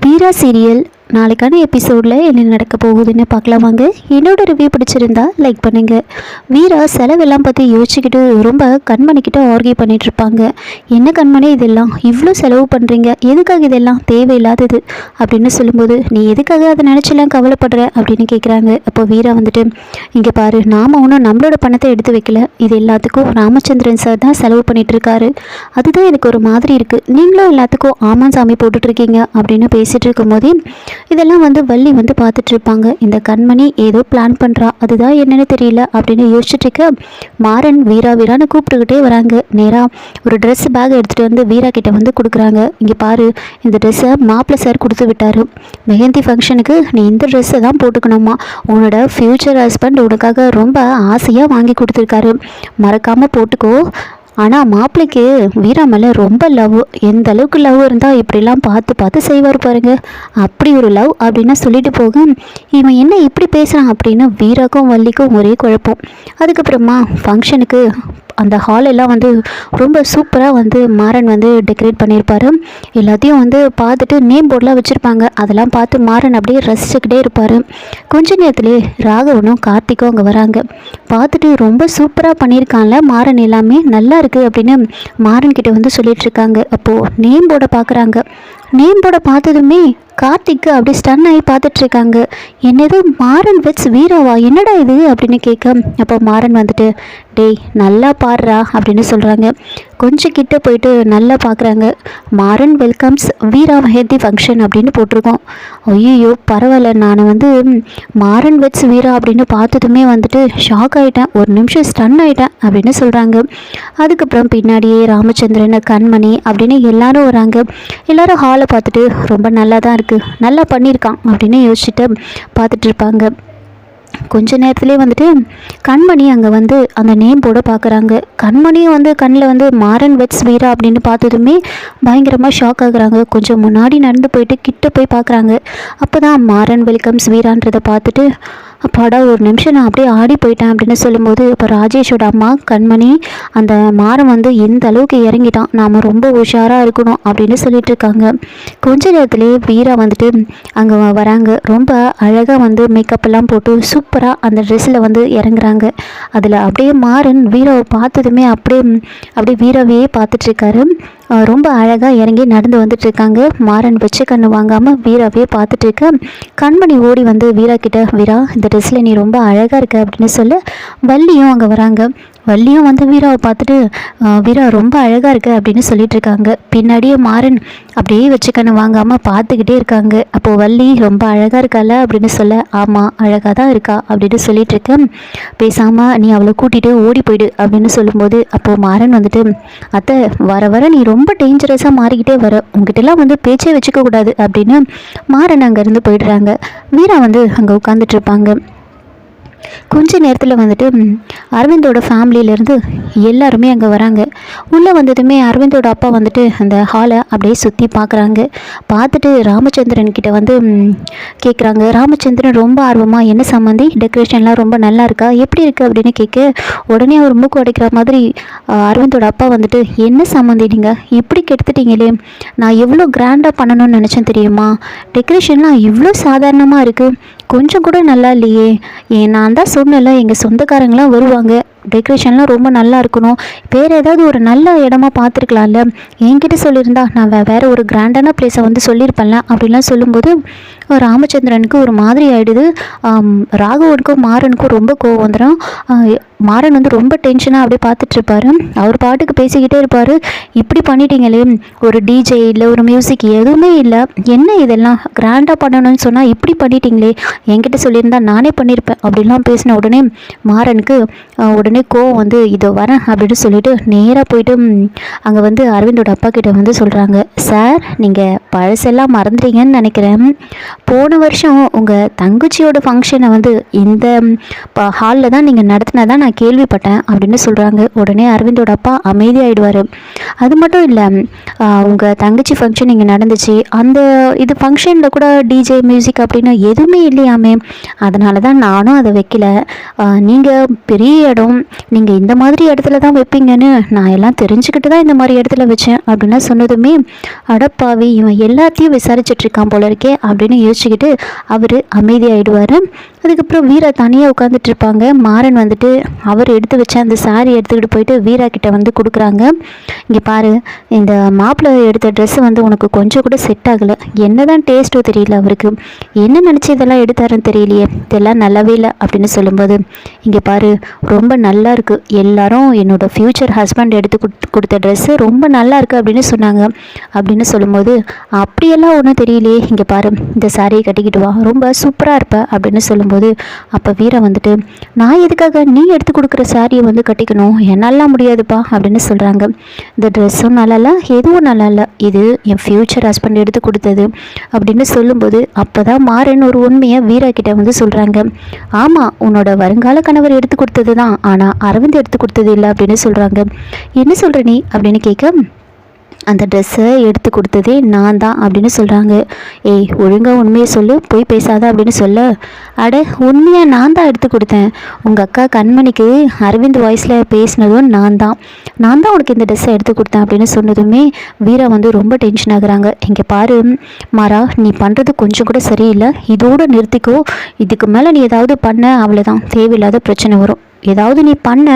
வீரா serial நாளைக்கான எபிசோடில் என்ன நடக்க போகுதுன்னு பார்க்கலாம் வாங்க. என்னோட ரிவ்யூ பிடிச்சிருந்தா லைக் பண்ணுங்க. வீரா செலவெல்லாம் பற்றி யோசிச்சுக்கிட்டு ரொம்ப கண்மணிக்கிட்ட ஆர்கியூ பண்ணிட்டு இருப்பாங்க. என்ன கண்மணி இதெல்லாம்? இவ்வளோ செலவு பண்ணுறீங்க எதுக்காக இதெல்லாம் தேவையில்லாதது? அப்படின்னு சொல்லும்போது நீ எதுக்காக அதை நினச்செல்லாம் கவலைப்படுற? அப்படின்னு கேட்குறாங்க அப்போ வீரா வந்துட்டு இங்கே பாரு நாம் ஒன்றும் நம்மளோட பணத்தை எடுத்து வைக்கல. இது எல்லாத்துக்கும் ராமச்சந்திரன் சார் தான் செலவு பண்ணிகிட்ருக்காரு அதுதான் எனக்கு ஒரு மாதிரி இருக்குது நீங்களும் எல்லாத்துக்கும் ஆமாம் சாமி போட்டுட்ருக்கீங்க அப்படின்னு பேசிகிட்டு இருக்கும்போதே இதெல்லாம் வந்து வள்ளி வந்து பார்த்துட்டு இருப்பாங்க இந்த கண்மணி ஏதோ பிளான் பண்ணுறா அதுதான் என்னென்னு தெரியல அப்படின்னு யோசிச்சுட்டு இருக்க மாறன் வீரா வீரான்னு கூப்பிட்டுக்கிட்டே வராங்க. நேராக ஒரு ட்ரெஸ் பேக் எடுத்துகிட்டு வந்து வீரா கிட்டே வந்து கொடுக்குறாங்க. இங்கே பாரு இந்த ட்ரெஸ்ஸை மாப்பிள்ளை சார் கொடுத்து விட்டார். மெஹந்தி ஃபங்க்ஷனுக்கு நீ இந்த ட்ரெஸ்ஸை தான் போட்டுக்கணுமா? உன்னோட ஃப்யூச்சர் ஹஸ்பண்ட் உனக்காக ரொம்ப ஆசையாக வாங்கி கொடுத்துருக்காரு. மறக்காமல் போட்டுக்கோ. ஆனால் மாப்பிள்ளைக்கு வீரா மேலே ரொம்ப லவ் எந்த அளவுக்கு லவ் இருந்தால் இப்படிலாம் பார்த்து பார்த்து செய்வார் பாருங்க. அப்படி ஒரு லவ் அப்படின்னு சொல்லிட்டு போக இவன் என்ன இப்படி பேசுகிறான் அப்படின்னு வீராக்கும் வள்ளிக்கும் ஒரே குழப்பம். அதுக்கப்புறமா ஃபங்க்ஷனுக்கு அந்த ஹால் எல்லாம் வந்து ரொம்ப சூப்பராக வந்து மாறன் வந்து டெக்கரேட் பண்ணியிருப்பாரு எல்லாத்தையும் வந்து பார்த்துட்டு நேம் போர்டெலாம் வச்சுருப்பாங்க. அதெல்லாம் பார்த்து மாறன் அப்படியே ரசிச்சுக்கிட்டே இருப்பார். கொஞ்ச நேரத்துலேயே ராகவனும் கார்த்திக்கும் அங்கே வராங்க. பார்த்துட்டு ரொம்ப சூப்பராக பண்ணியிருக்கான்ல மாறன் எல்லாமே. நல்லா இருக்குது அப்படின்னு மாறன் கிட்ட வந்து சொல்லிட்டு இருக்காங்க. அப்போது நேம் போர்டை பார்க்குறாங்க. நேம் போர்டை பார்த்ததுமே கார்த்திக்கு அப்படியே ஸ்டன் ஆகி பார்த்துட்ருக்காங்க. என்னது மாறன் வெட்ஸ் வீராவா? என்னடா இது? அப்படின்னு கேட்க அப்போ மாறன் வந்துட்டு டேய் நல்லா பாடுறா அப்படின்னு சொல்கிறாங்க கொஞ்சம் கிட்ட போயிட்டு நல்லா பார்க்குறாங்க மாறன் வெல்கம்ஸ் வீரா மெஹந்தி ஃபங்க்ஷன் அப்படின்னு போட்டிருக்கோம். ஐயோ பரவாயில்ல. நான் வந்து மாறன் வெட்ஸ் வீரா அப்படின்னு பார்த்ததுமே வந்துட்டு ஷாக் ஆகிட்டேன் ஒரு நிமிஷம் ஸ்டன் ஆகிட்டேன் அப்படின்னு சொல்கிறாங்க அதுக்கப்புறம் பின்னாடியே ராமச்சந்திரன் கண்மணி அப்படின்னு எல்லாரும் வராங்க. எல்லாரும் ஹாலை பார்த்துட்டு ரொம்ப நல்லா தான் இருக்குது நல்லா பண்ணியிருக்கான் அப்படின்னு யோசிச்சுட்டு பார்த்துட்டு இருப்பாங்க கொஞ்ச நேரத்துலேயே வந்துட்டு கண்மணி அங்கே வந்து அந்த நேம் போட பார்க்குறாங்க. கண்மணியும் வந்து கண்ணில் வந்து மாறன் வெட்ஸ் வீரா அப்படின்னு பார்த்ததுமே பயங்கரமாக ஷாக் ஆகுறாங்க. கொஞ்சம் முன்னாடி நடந்து போயிட்டு கிட்ட போய் பார்க்குறாங்க. அப்போ தான் மாறன் வெல்கம்ஸ் வீரான்றதை பார்த்துட்டு அப்பாடா ஒரு நிமிஷம் நான் அப்படியே ஆடி போயிட்டேன் அப்படின்னு சொல்லும்போது இப்போ ராஜேஷோட அம்மா கண்மணி அந்த மாறன் வந்து எந்த அளவுக்கு இறங்கிட்டான் நாம் ரொம்ப உஷாராக இருக்கணும் அப்படின்னு சொல்லிட்டு இருக்காங்க. கொஞ்ச நேரத்துலேயே வீரா வந்துட்டு அங்கே வராங்க. ரொம்ப அழகாக வந்து மேக்கப் எல்லாம் போட்டு சூப்பராக அந்த ட்ரெஸ்ஸில் வந்து இறங்குறாங்க. அதில் அப்படியே மாறன் வீராவை பார்த்ததுமே அப்படியே அப்படியே வீராவையே பார்த்துட்ருக்காரு ரொம்ப அழகாக இறங்கி நடந்து வந்துட்டு இருக்காங்க மாறன் வச்சு கண்ணு வாங்காமல் வீராவே பார்த்துட்டு இருக்க கண்மணி ஓடி வந்து வீரா கிட்ட வீரா இந்த ட்ரெஸ்ஸில் நீ ரொம்ப அழகாக இருக்க அப்படின்னு சொல்ல வள்ளியும் அங்கே வராங்க. வள்ளியும் வந்து வீராவை பார்த்துட்டு வீரா ரொம்ப அழகாக இருக்கு அப்படின்னு சொல்லிட்டு இருக்காங்க. பின்னாடியே மாறன் அப்படியே வச்சு கண்ணு வாங்காமல் பார்த்துக்கிட்டே இருக்காங்க. அப்போது வள்ளி ரொம்ப அழகாக இருக்கால அப்படின்னு சொல்ல ஆமாம் அழகாக தான் இருக்கா அப்படின்னு சொல்லிட்டு இருக்கேன் பேசாமல் நீ அவளை கூட்டிகிட்டு ஓடி போயிடு அப்படின்னு சொல்லும்போது அப்போது மாறன் வந்துட்டு அத்தை வர வர நீ ரொம்ப டேஞ்சரஸாக மாறிக்கிட்டே வர. உங்ககிட்டலாம் வந்து பேச்சே வச்சுக்க கூடாது அப்படின்னு மாறன் அங்கேருந்து போயிடுறாங்க. வீரா வந்து அங்கே உட்காந்துட்டு இருப்பாங்க. கொஞ்ச நேரத்தில் வந்துட்டு அரவிந்தோட ஃபேமிலியிலேருந்து எல்லாருமே அங்கே வராங்க. உள்ளே வந்ததுமே அரவிந்தோட அப்பா வந்துட்டு அந்த ஹாலை அப்படியே சுற்றி பார்க்குறாங்க பார்த்துட்டு ராமச்சந்திரன் கிட்ட வந்து கேட்குறாங்க ராமச்சந்திரன் ரொம்ப ஆர்வமாக என்ன சம்மந்தி டெக்கரேஷன்லாம் ரொம்ப நல்லா இருக்கா? எப்படி இருக்குது அப்படின்னு கேட்க உடனே அவர் மூக்கு உடைக்கிற மாதிரி அரவிந்தோட அப்பா வந்துட்டு என்ன சம்மந்தி நீங்கள் இப்படி கெடுத்துட்டீங்களே. நான் எவ்வளோ கிராண்டாக பண்ணணும்னு நினச்சேன் தெரியுமா? டெக்கரேஷன்லாம் இவ்வளோ சாதாரணமாக இருக்குது கொஞ்சம் கூட நல்லா இல்லையே. ஏன் நான் தான் சொன்னல எங்கள் சொந்தக்காரங்களாம் வருவாங்க. டெக்கரேஷன்லாம் ரொம்ப நல்லா இருக்கணும். வேறு ஏதாவது ஒரு நல்ல இடமா பார்த்துருக்கலாம்ல? என்கிட்ட சொல்லியிருந்தா நான் வே வேறு ஒரு கிராண்டான பிளேஸை வந்து சொல்லியிருப்பேன்ல அப்படிலாம் சொல்லும்போது ராமச்சந்திரனுக்கு ஒரு மாதிரி ஆகிடுது ராகவனுக்கும் மாறனுக்கும் ரொம்ப கோவம் வந்துடும் மாறன் வந்து ரொம்ப டென்ஷனாக அப்படியே பார்த்துட்ருப்பாரு. அவர் பாட்டுக்கு பேசிக்கிட்டே இருப்பார். இப்படி பண்ணிட்டீங்களே ஒரு டிஜே இல்லை ஒரு மியூசிக் எதுவுமே இல்லை. என்ன இதெல்லாம்? கிராண்டாக பண்ணணும்னு சொன்னால் இப்படி பண்ணிட்டீங்களே. என்கிட்ட சொல்லியிருந்தா நானே பண்ணியிருப்பேன் அப்படிலாம் பேசின உடனே மாறனுக்கு உடனே உடனே கோவம் வந்து இதோ வரேன் அப்படின்னு சொல்லிட்டு நேராக போயிட்டு அங்கே வந்து அரவிந்தோட அப்பா கிட்ட வந்து சொல்கிறாங்க சார் நீங்கள் பழசெல்லாம் மறந்துட்டீங்கன்னு நினைக்கிறேன். போன வருஷம் உங்கள் தங்கச்சியோட ஃபங்க்ஷனை வந்து இந்த ஹாலில் தான் நீங்கள் நடத்தினதான் நான் கேள்விப்பட்டேன் அப்படின்னு சொல்கிறாங்க உடனே அரவிந்தோட அப்பா அமைதியாகிடுவார் அது மட்டும் இல்லை உங்கள் தங்கச்சி ஃபங்க்ஷன் இங்கே நடந்துச்சு. அந்த இது ஃபங்க்ஷனில் கூட டிஜே மியூசிக் அப்படின்னு எதுவுமே இல்லையாமே. அதனால தான் நானும் அதை வைக்கல. நீங்கள் பெரிய இடம் நீங்கள் இந்த மாதிரி இடத்துல தான் வைப்பீங்கன்னு நான் எல்லாம் தெரிஞ்சுக்கிட்டு தான் இந்த மாதிரி இடத்துல வச்சேன் அப்படின்னு சொன்னதுமே அடப்பாவி இவன் எல்லாத்தையும் விசாரிச்சிட்ருக்கான் போல இருக்கே அப்படின்னு யோசிச்சுக்கிட்டு அவர் அமைதியாகிடுவார் அதுக்கப்புறம் வீரா தனியாக உட்காந்துட்டு இருப்பாங்க. மாறன் வந்துட்டு அவர் எடுத்து வச்ச அந்த சாரி எடுத்துக்கிட்டு போயிட்டு வீரா கிட்ட வந்து கொடுக்குறாங்க. இங்கே பாரு இந்த மாப்பிள்ளை எடுத்த ட்ரெஸ்ஸு வந்து உனக்கு கொஞ்சம் கூட செட் ஆகலை. என்ன தான் டேஸ்ட்டோ தெரியல அவருக்கு. என்ன நினச்சி இதெல்லாம் எடுத்தாருன்னு தெரியலையே. இதெல்லாம் நல்லாவே இல்லை அப்படின்னு சொல்லும்போது இங்கே பாரு ரொம்ப நல்லா இருக்குது எல்லாரும் என்னோடய ஃப்யூச்சர் ஹஸ்பண்ட் எடுத்து கொடுத்த ட்ரெஸ்ஸு ரொம்ப நல்லா இருக்குது அப்படின்னு சொன்னாங்க. அப்படின்னு சொல்லும்போது அப்படியெல்லாம் ஒன்றும் தெரியலையே. இங்கே பாரு இந்த சாரியை கட்டிக்கிட்டு வா. ரொம்ப சூப்பராக இருப்ப. அப்படின்னு சொல்லும்போது அப்போ வீரா வந்துட்டு நான் எதுக்காக நீ எடுத்து கொடுக்குற சாரியை வந்து கட்டிக்கணும்? என்னெல்லாம் முடியாதுப்பா. அப்படின்னு சொல்கிறாங்க இந்த ட்ரெஸ்ஸும் நல்லா இல்லை எதுவும் நல்லா இல்லை. இது என் ஃப்யூச்சர் ஹஸ்பண்ட் எடுத்து கொடுத்தது. அப்படின்னு சொல்லும்போது அப்போ தான் மாறன் ஒரு உண்மையை வீரா கிட்ட வந்து சொல்கிறாங்க ஆமாம் உன்னோட வருங்கால கணவர் எடுத்து கொடுத்தது தான். ஆனால் அரவிந்த் எடுத்து கொடுத்தது இல்லை அப்படின்னு சொல்கிறாங்க என்ன சொல்கிற நீ? அப்படின்னு கேட்க அந்த ட்ரெஸ்ஸை எடுத்து கொடுத்ததே நான் தான் அப்படின்னு சொல்கிறாங்க ஏய் ஒழுங்காக உண்மையை சொல்லு போய் பேசாத அப்படின்னு சொல்ல. அட உண்மையாக நான் தான் எடுத்து கொடுத்தேன். உங்கள் அக்கா கண்மணிக்கு அரவிந்த் வாய்ஸில் பேசினதும் நான் தான். நான் தான் உனக்கு இந்த ட்ரெஸ்ஸை எடுத்து கொடுத்தேன் அப்படின்னு சொன்னதுமே வீரா வந்து ரொம்ப டென்ஷன் ஆகுறாங்க. இங்கே பாரு மாறா நீ பண்ணுறது கொஞ்சம் கூட சரியில்லை. இதோடு நிறுத்திக்கோ. இதுக்கு மேலே நீ ஏதாவது பண்ண அவ்வளோதான் தேவையில்லாத பிரச்சனை வரும். ஏதாவது நீ பண்ண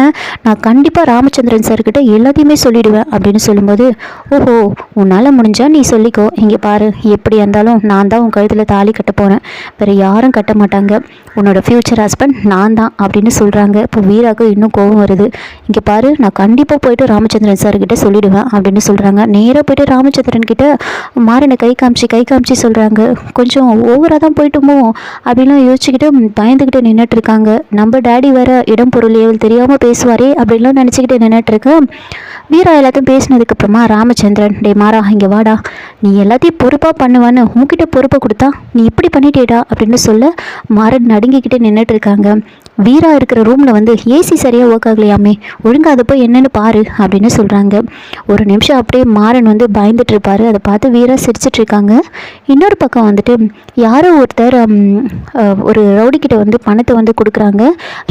நான் கண்டிப்பாக ராமச்சந்திரன் சார்கிட்ட எல்லாத்தையுமே சொல்லிடுவேன் அப்படின்னு சொல்லும்போது ஓஹோ உன்னால் முடிஞ்சால் நீ சொல்லிக்கோ. இங்கே பாரு எப்படி இருந்தாலும் நான் தான் உன் கழுத்தில் தாலி கட்ட போகிறேன் வேறு யாரும் கட்ட மாட்டாங்க. உன்னோட ஃப்யூச்சர் ஹஸ்பண்ட் நான் தான் அப்படின்னு சொல்கிறாங்க இப்போ வீராவுக்கு இன்னும் கோபம் வருது. இங்கே பாரு நான் கண்டிப்பாக போயிட்டு ராமச்சந்திரன் சார்கிட்ட சொல்லிடுவேன் அப்படின்னு சொல்கிறாங்க நேராக போயிட்டு ராமச்சந்திரன் கிட்ட மாறின கை காமிச்சு கை காமிச்சு சொல்கிறாங்க கொஞ்சம் ஓவராக தான் போயிட்டுமோ அப்படின்லாம் யோசிச்சுக்கிட்டு பயந்துக்கிட்டு நின்றுட்டு இருக்காங்க. நம்ம டேடி வேற இடம் பொருள் ஏவல் தெரியாமல் பேசுவாரே அப்படின்லாம் நினச்சிக்கிட்டு நின்றுட்டுருக்கேன் வீரா எல்லாத்தையும் பேசினதுக்கப்புறமா ராமச்சந்திரன் டே மாறா இங்கே வாடா. நீ எல்லாத்தையும் பொறுப்பாக பண்ணுவான்னு உன்கிட்ட பொறுப்பை கொடுத்தா நீ இப்படி பண்ணிட்டேடா அப்படின்னு சொல்ல மாறன் நடுங்கிக்கிட்டு நின்றுட்டு இருக்காங்க. வீரா இருக்கிற ரூமில் வந்து ஏசி சரியாக ஒர்க் ஆகலையாமே? ஒழுங்காக அதை போய் என்னென்னு பாரு அப்படின்னு சொல்கிறாங்க ஒரு நிமிஷம் அப்படியே மாறன் வந்து பயந்துட்டு இருப்பாரு. அதை பார்த்து வீரா சிரிச்சிட்ருக்காங்க இன்னொரு பக்கம் வந்துட்டு யாரோ ஒருத்தர் ஒரு ரவுடிக்கிட்ட வந்து பணத்தை வந்து கொடுக்குறாங்க.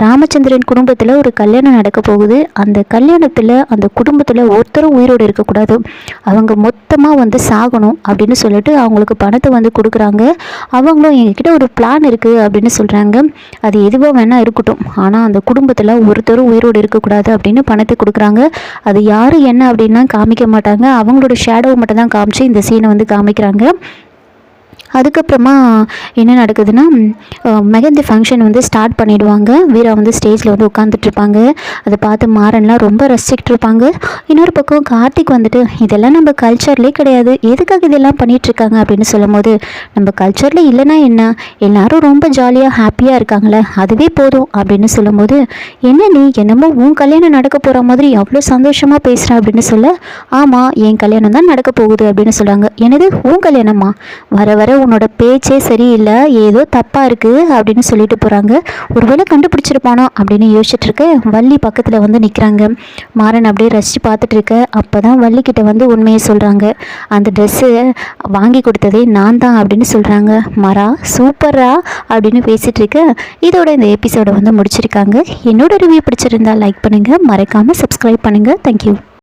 ராமச்சந்திரன் குடும்பத்தில் ஒரு கல்யாணம் நடக்க போகுது. அந்த கல்யாணத்தில் அந்த குடும்பத்தில் ஒருத்தரும் உயிரோடு இருக்கக்கூடாது. அவங்க மொத்தமாக வந்து சாகணும் அப்படின்னு சொல்லிட்டு அவங்களுக்கு பணத்தை வந்து கொடுக்குறாங்க. அவங்களும் எங்ககிட்ட ஒரு பிளான் இருக்குது அப்படின்னு சொல்கிறாங்க அது எதுவாக வேணால் இருக்கட்டும் ஆனால் அந்த குடும்பத்தில் ஒருத்தரும் உயிரோடு இருக்கக்கூடாது அப்படின்னு பணத்தை கொடுக்குறாங்க. அது யார் என்ன அப்படின்னா காமிக்க மாட்டாங்க. அவங்களோட ஷேடோவை மட்டும் தான் காமிச்சு இந்த சீனை வந்து காமிக்கிறாங்க. அதுக்கப்புறமா என்ன நடக்குதுன்னா மெகந்தி ஃபங்க்ஷன் வந்து ஸ்டார்ட் பண்ணிவிடுவாங்க வீரா வந்து ஸ்டேஜில் வந்து உட்காந்துட்ருப்பாங்க அதை பார்த்து மாறன்லாம் ரொம்ப ரசிச்சுட்டு இருப்பாங்க இன்னொரு பக்கம் கார்த்திக் வந்துட்டு இதெல்லாம் நம்ம கல்ச்சர்லேயே கிடையாது. எதுக்காக இதெல்லாம் பண்ணிகிட்ருக்காங்க அப்படின்னு சொல்லும் போது நம்ம கல்ச்சரில் இல்லைன்னா என்ன? எல்லாரும் ரொம்ப ஜாலியாக ஹாப்பியாக இருக்காங்களே அதுவே போதும். அப்படின்னு சொல்லும்போது என்ன நீ? என்னமோ உன் கல்யாணம் நடக்க போகிற மாதிரி அவ்வளோ சந்தோஷமாக பேசுகிற அப்படின்னு சொல்ல ஆமாம் என் கல்யாணம் தான் நடக்க போகுது. அப்படின்னு சொல்கிறாங்க எனது உன் கல்யாணமா? வர வர உன்னோட பேச்சே சரியில்லை ஏதோ தப்பாக இருக்குது அப்படின்னு சொல்லிட்டு போகிறாங்க ஒருவேளை கண்டுபிடிச்சிருப்பானோ அப்படின்னு யோசிச்சுட்டு வள்ளி பக்கத்தில் வந்து நிற்கிறாங்க மாறன் அப்படியே ரசித்து பார்த்துட்டு இருக்க. அப்போ தான் வள்ளிக்கிட்ட வந்து உண்மையை சொல்கிறாங்க அந்த ட்ரெஸ்ஸு வாங்கி கொடுத்ததே நான் தான் அப்படின்னு சொல்கிறாங்க மரா சூப்பரா அப்படின்னு பேசிகிட்டு இருக்க. இதோட இந்த எபிசோடை வந்து முடிச்சிருக்காங்க. என்னோட ரிவ்யூ பிடிச்சிருந்தா லைக் பண்ணுங்கள் மறக்காமல் சப்ஸ்கிரைப் பண்ணுங்கள் தேங்க்யூ